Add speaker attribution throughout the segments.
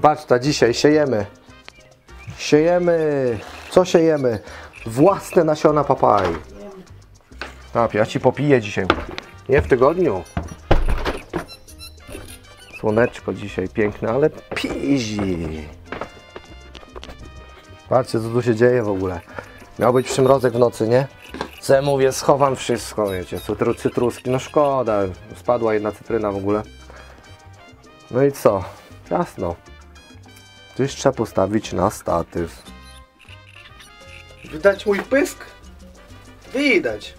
Speaker 1: Baczta, dzisiaj siejemy. Siejemy. Co siejemy? Własne nasiona papai. A, ja ci popiję dzisiaj. Nie w tygodniu. Słoneczko dzisiaj piękne, ale pizi. Patrzcie, co tu się dzieje w ogóle. Miał być przymrozek w nocy, nie? Co ja mówię, schowam wszystko, wiecie, cytru, cytruski, no szkoda, spadła jedna cytryna w ogóle. No i co? Jasno. Coś trzeba postawić na statyw. Widać mój pysk? Widać.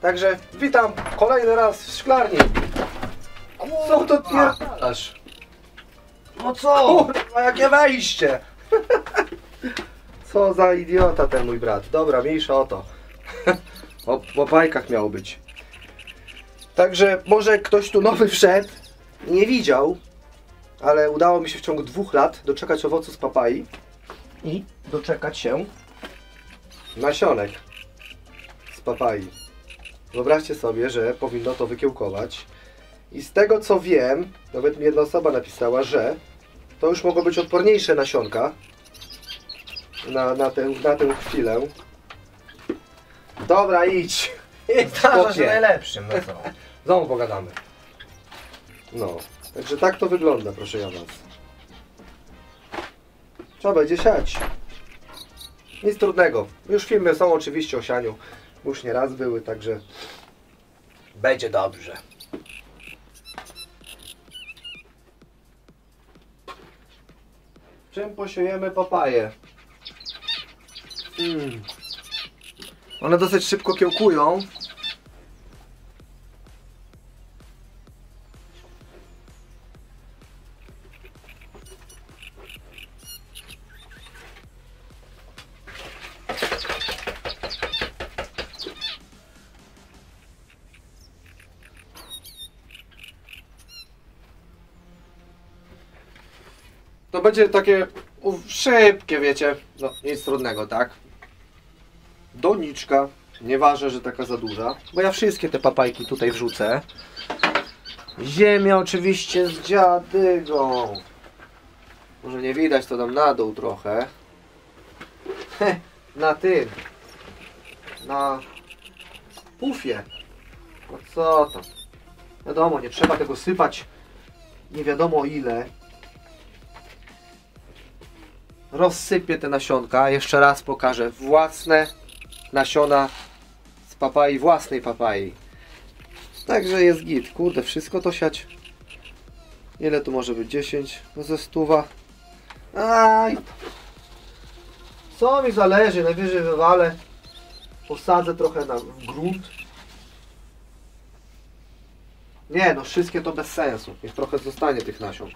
Speaker 1: Także witam kolejny raz w szklarni. Co to pierdalasz?
Speaker 2: No co?
Speaker 1: Kurwa, jakie wejście! Co za idiota ten mój brat. Dobra, mniejsza o to. O, o bajkach miało być. Także może ktoś tu nowy wszedł, nie widział, ale udało mi się w ciągu dwóch lat doczekać owocu z papai i doczekać się nasionek z papai. Wyobraźcie sobie, że powinno to wykiełkować. I z tego co wiem, nawet mi jedna osoba napisała, że to już mogą być odporniejsze nasionka na, na, tę, na tę chwilę. Dobra, idź.
Speaker 2: Zdarza się najlepszym, no co?
Speaker 1: Znowu pogadamy. No, także tak to wygląda, proszę ja was. Trzeba będzie siać. Nic trudnego. Już filmy są oczywiście o sianiu. Już nie raz były, także będzie dobrze. Czym posiejemy papaje? Mm. One dosyć szybko kiełkują. To będzie takie szybkie, wiecie. No, nic trudnego, tak? Doniczka. Nie ważę, że taka za duża. Bo ja wszystkie te papajki tutaj wrzucę. Ziemia oczywiście z dziadygą. Może nie widać, to dam na dół trochę. Na tym. Na pufie. No co tam. Wiadomo, nie trzeba tego sypać nie wiadomo ile. Rozsypię te nasionka. Jeszcze raz pokażę. Własne nasiona z papai, własnej papai. Także jest git. Kurde, wszystko to siać. Ile tu może być? 10? No ze stuwa. Aj. Co mi zależy? Najwyżej wywalę. Posadzę trochę na, w grunt. Nie, no wszystkie to bez sensu. Niech trochę zostanie tych nasion.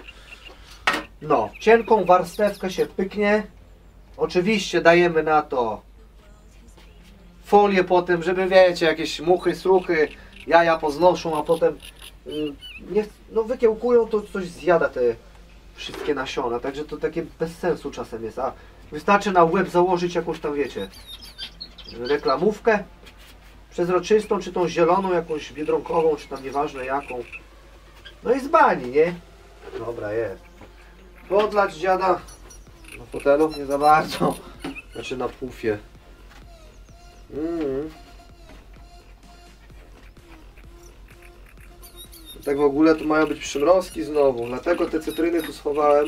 Speaker 1: No, cienką warstewkę się pyknie. Oczywiście dajemy na to folię potem, żeby wiecie, jakieś muchy, struchy, jaja poznoszą, a potem y, nie, no wykiełkują, to coś zjada te wszystkie nasiona. Także to takie bez sensu czasem jest. A wystarczy na łeb założyć jakąś tam, wiecie, reklamówkę przezroczystą, czy tą zieloną, jakąś biedronkową, czy tam nieważne jaką. No i z bani, nie? Dobra, jest. Podlać dziada na fotelu? Nie za bardzo. Znaczy na pufie. Mm. Tak w ogóle tu mają być przymrozki znowu. Dlatego te cytryny tu schowałem.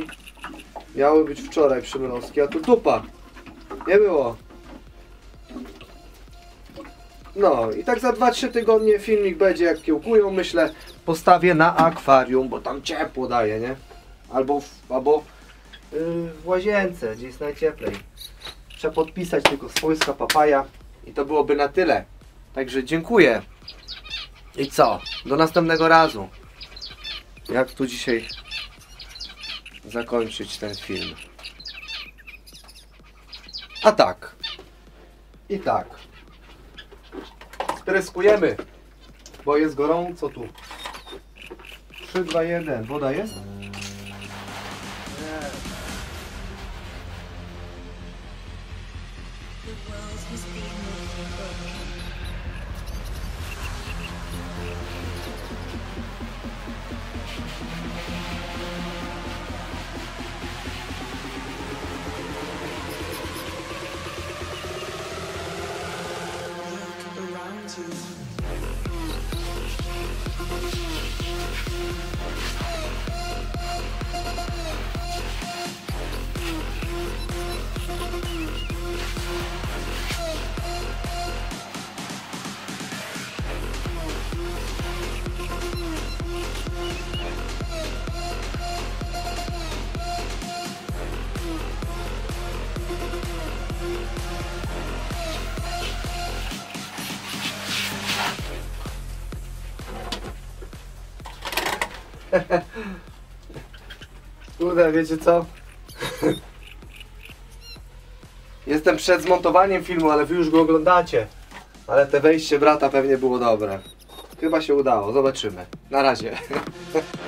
Speaker 1: Miały być wczoraj przymrozki, a tu dupa. Nie było. No i tak za 2-3 tygodnie filmik będzie jak kiełkują, myślę, postawię na akwarium, bo tam ciepło daje, nie? Albo w, albo yy, w łazience, gdzie jest najcieplej. Trzeba podpisać tylko swojska papaja i to byłoby na tyle. Także dziękuję. I co? Do następnego razu. Jak tu dzisiaj zakończyć ten film? A tak. I tak. Spryskujemy, bo jest gorąco tu. 3, 2, 1. Woda jest?
Speaker 3: To.
Speaker 1: Kurde, wiecie co? Jestem przed zmontowaniem filmu, ale wy już go oglądacie. Ale te wejście brata pewnie było dobre. Chyba się udało, zobaczymy. Na razie.